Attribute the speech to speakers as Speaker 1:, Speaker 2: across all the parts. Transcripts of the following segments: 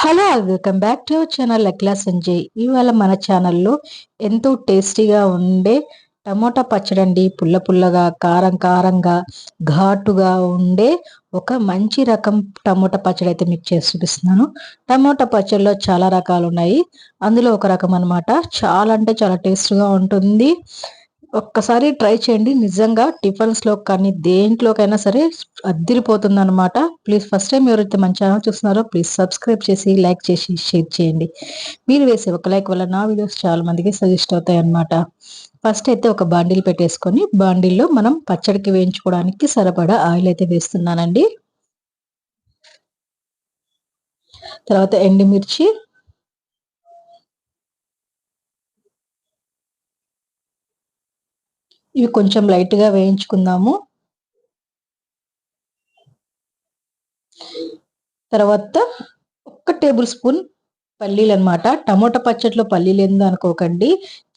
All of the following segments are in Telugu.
Speaker 1: Hello welcome back to our channel లక్లా Sanjay ఇవాళ మన ఛానల్లో ఎంతో టేస్టీగా ఉండే టమోటా పచ్చడి అండి పుల్ల పుల్లగా కారం కారంగా ఘాటుగా ఉండే ఒక మంచి రకం టమోటా పచ్చడి అయితే మీకు చేసి చూపిస్తున్నాను. టమోటా పచ్చడిలో చాలా రకాలు ఉన్నాయి అందులో ఒక రకం అనమాట చాలా అంటే చాలా టేస్ట్గా ఉంటుంది. ఒక్కసారి ట్రై చేయండి. నిజంగా టిఫిన్స్లో కానీ దేంట్లోకైనా సరే అద్దిరిపోతుంది అనమాట ప్లీజ్ ఫస్ట్ టైం ఎవరైతే మన ఛానల్ చూస్తున్నారో ప్లీజ్ సబ్స్క్రైబ్ చేసి లైక్ చేసి షేర్ చేయండి. మీరు వేసే ఒక లైక్ వల్ల నా వీడియోస్ చాలా మందికి సజెస్ట్ అవుతాయి అనమాట ఫస్ట్ అయితే ఒక బాండిల్ పెట్టేసుకొని బాండిల్లో మనం పచ్చడికి వేయించుకోవడానికి సరిపడా ఆయిల్ అయితే వేస్తున్నానండి. తర్వాత ఎండుమిర్చి ఇవి కొంచెం లైట్గా వేయించుకుందాము. తర్వాత ఒక్క టేబుల్ స్పూన్ పల్లీలు అనమాట టమోటా పచ్చడిలో పల్లీలు ఏందో అనుకోకండి.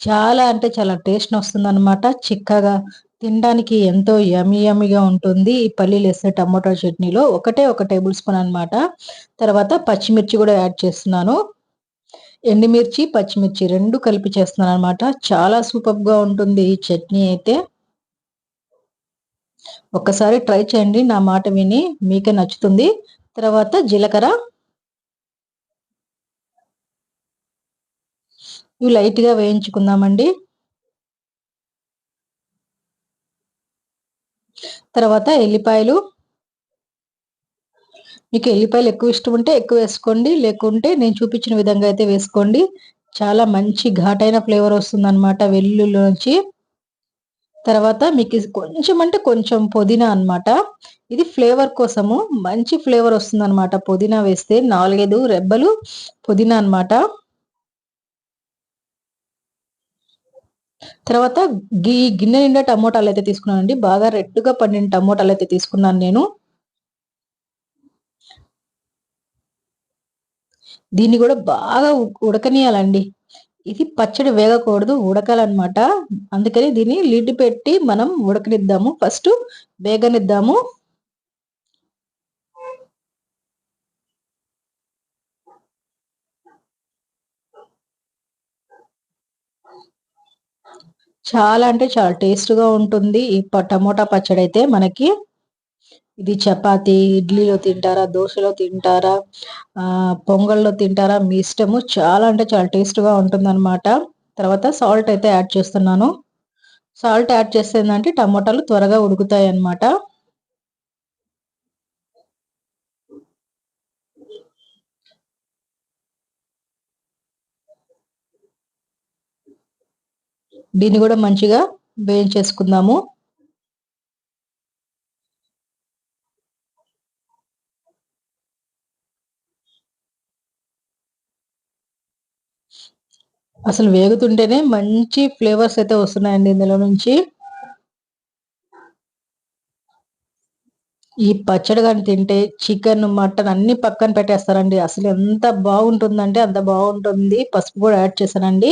Speaker 1: చాలా అంటే చాలా టేస్ట్ వస్తుంది అనమాట చిక్కగా తినడానికి ఎంతో యమి యమిగా ఉంటుంది. ఈ పల్లీలు వేస్తే టమోటా చట్నీలో ఒకటే ఒక టేబుల్ స్పూన్ అనమాట తర్వాత పచ్చిమిర్చి కూడా యాడ్ చేస్తున్నాను. ఎండుమిర్చి పచ్చిమిర్చి రెండు కలిపి చేస్తున్నాను అనమాట చాలా సూపర్గా ఉంటుంది ఈ చట్నీ అయితే. ఒక్కసారి ట్రై చేయండి నా మాట విని మీకే నచ్చుతుంది. తర్వాత జీలకర్ర. ఇవి లైట్గా వేయించుకుందామండి. తర్వాత ఎల్లిపాయలు. మీకు ఎల్లిపాయలు ఎక్కువ ఇష్టం ఉంటే ఎక్కువ వేసుకోండి. లేకుంటే నేను చూపించిన విధంగా అయితే వేసుకోండి. చాలా మంచి ఘాటైన ఫ్లేవర్ వస్తుంది అనమాట వెల్లుల్లిలోంచి తర్వాత మీకు కొంచెం అంటే కొంచెం పుదీనా అనమాట ఇది ఫ్లేవర్ కోసము మంచి ఫ్లేవర్ వస్తుంది అనమాట పుదీనా వేస్తే నాలుగైదు రెబ్బలు పుదీనా అనమాట తర్వాత గీ గిన్నె నిండా టమోటాలు అయితే తీసుకున్నానండి. బాగా రెడ్డుగా పండిన టమోటాలు అయితే తీసుకున్నాను నేను. దీన్ని కూడా బాగా ఉడకనియాలండి. ఇది పచ్చడి వేగకూడదు ఉడకాలన్నమాట. అందుకని దీన్ని లిడ్ పెట్టి మనం ఉడకనిద్దాము. ఫస్ట్ వేగనిద్దాము. చాలా అంటే చాలా టేస్ట్గా ఉంటుంది ఈ టమోటా పచ్చడి అయితే మనకి. ఇది చపాతి ఇడ్లీలో తింటారా దోశలో తింటారా పొంగల్లో తింటారా మీ ఇష్టము. చాలా అంటే చాలా టేస్ట్గా అనమాట తర్వాత సాల్ట్ అయితే యాడ్ చేస్తున్నాను. సాల్ట్ యాడ్ చేస్తే ఏంటంటే టమోటాలు త్వరగా ఉడుకుతాయి అన్నమాట దీన్ని కూడా మంచిగా వేయించేసుకుందాము. అసలు వేగుతుంటేనే మంచి ఫ్లేవర్స్ అయితే వస్తున్నాయండి ఇందులో నుంచి. ఈ పచ్చడి కానీ తింటే చికెన్ మటన్ అన్ని పక్కన పెట్టేస్తారండి. అసలు ఎంత బాగుంటుందంటే అంత బాగుంటుంది. పసుపు కూడా యాడ్ చేశానండి.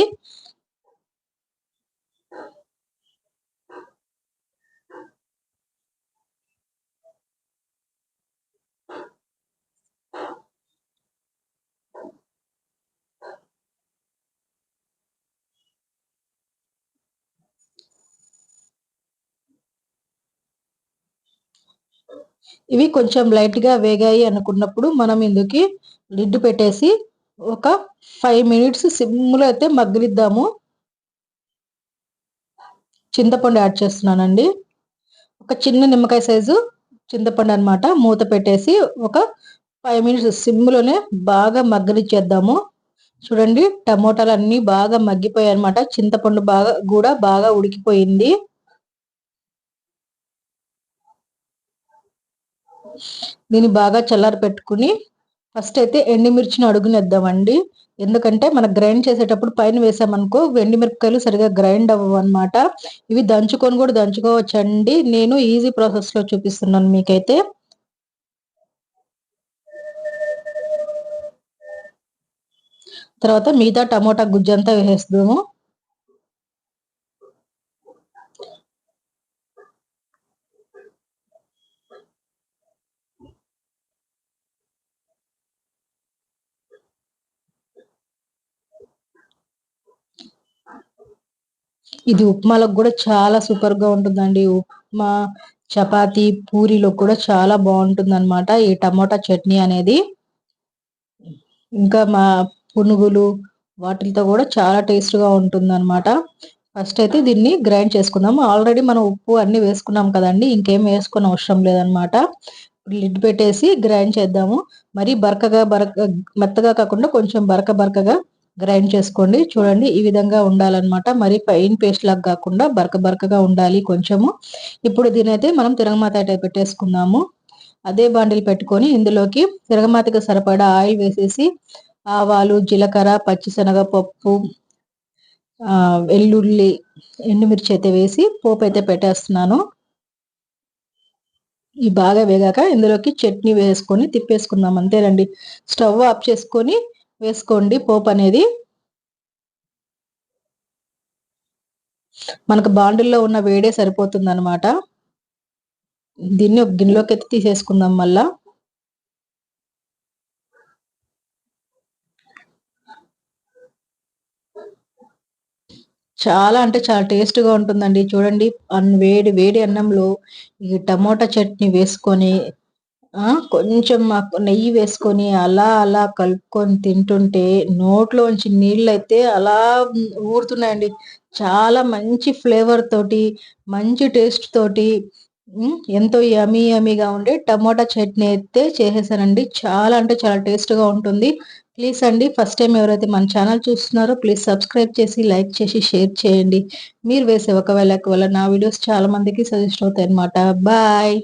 Speaker 1: ఇవి కొంచెం లైట్గా వేగాయి అనుకున్నప్పుడు మనం ఇందుకి లిడ్ పెట్టేసి ఒక ఫైవ్ మినిట్స్ సిమ్లో అయితే మగ్గలిద్దాము. చింతపండు యాడ్ చేస్తున్నానండి. ఒక చిన్న నిమ్మకాయ సైజు చింతపండు అనమాట మూత పెట్టేసి ఒక ఫైవ్ మినిట్స్ సిమ్లోనే బాగా మగ్గనిచ్చేద్దాము. చూడండి టమోటాలు అన్నీ బాగా మగ్గిపోయాయి అనమాట చింతపండు బాగా కూడా బాగా ఉడికిపోయింది. దీన్ని బాగా చల్లారి పెట్టుకుని ఫస్ట్ అయితే ఎండుమిర్చిని అడుగునేద్దామండి. ఎందుకంటే మనం గ్రైండ్ చేసేటప్పుడు పైన వేసామనుకో ఎండుమిరపకాయలు సరిగా గ్రైండ్ అవ్వవు అనమాట ఇవి దంచుకొని కూడా దంచుకోవచ్చండి. నేను ఈజీ ప్రాసెస్లో చూపిస్తున్నాను మీకైతే. తర్వాత మిగతా టమోటా గుజ్జంతా వేసేస్తాము ఇది ఉప్మాలకు కూడా చాలా సూపర్గా ఉంటుందండి. ఉప్మా చపాతి పూరిలో కూడా చాలా బాగుంటుంది అనమాట ఈ టమోటా చట్నీ అనేది. ఇంకా మా పునుగులు వాటితో కూడా చాలా టేస్ట్గా ఉంటుంది అనమాట ఫస్ట్ అయితే దీన్ని గ్రైండ్ చేసుకుందాం. ఆల్రెడీ మనం ఉప్పు అన్ని వేసుకున్నాం కదండి. ఇంకేం వేసుకుని అవసరం లేదనమాట లిడ్ పెట్టేసి గ్రైండ్ చేద్దాము. మరి బరకగా బరక మెత్తగా కాకుండా కొంచెం బరక బరకగా గ్రైండ్ చేసుకోండి. చూడండి ఈ విధంగా ఉండాలన్నమాట. మరి పైన్ పేస్ట్ లాగా కాకుండా బరక బరకగా ఉండాలి కొంచెము. ఇప్పుడు దీనైతే మనం తిరగమాత పెట్టేసుకుందాము. అదే బాండిల్ పెట్టుకొని ఇందులోకి తిరగమాతకి సరిపడా ఆయిల్ వేసేసి ఆవాలు జీలకర్ర పచ్చిశనగపప్పు వెల్లుల్లి ఎండుమిర్చి అయితే వేసి పోపు అయితే పెట్టేస్తున్నాను. ఈ బాగా వేగాక ఇందులోకి చట్నీ వేసుకొని తిప్పేసుకుందాం. అంతేనండి. స్టవ్ ఆఫ్ చేసుకొని వేసుకోండి. పోపు అనేది మనకు బాండుల్లో ఉన్న వేడే సరిపోతుంది అనమాట దీన్ని ఒక గిన్నెలోకి ఎత్తి తీసేసుకుందాం మళ్ళా. చాలా అంటే చాలా టేస్ట్గా ఉంటుందండి. చూడండి వేడి వేడి అన్నంలో ఈ టమోటా చట్నీ వేసుకొని కొంచెం మాకు నెయ్యి వేసుకొని అలా అలా కలుపుకొని తింటుంటే నోట్లోంచి నీళ్ళైతే అలా ఊరుతున్నాయండి. చాలా మంచి ఫ్లేవర్ తోటి మంచి టేస్ట్ తోటి ఎంతో యమీ యమీగా ఉండే టమోటా చట్నీ అయితే చేసేసానండి. చాలా అంటే చాలా టేస్ట్గా ఉంటుంది. ప్లీజ్ అండి ఫస్ట్ టైం ఎవరైతే మన ఛానల్ చూస్తున్నారో ప్లీజ్ సబ్స్క్రైబ్ చేసి లైక్ చేసి షేర్ చేయండి. మీరు వేసే ఒకవేళ ఒకవేళ నా వీడియోస్ చాలా మందికి సజెస్ట్ అవుతాయి అనమాట బాయ్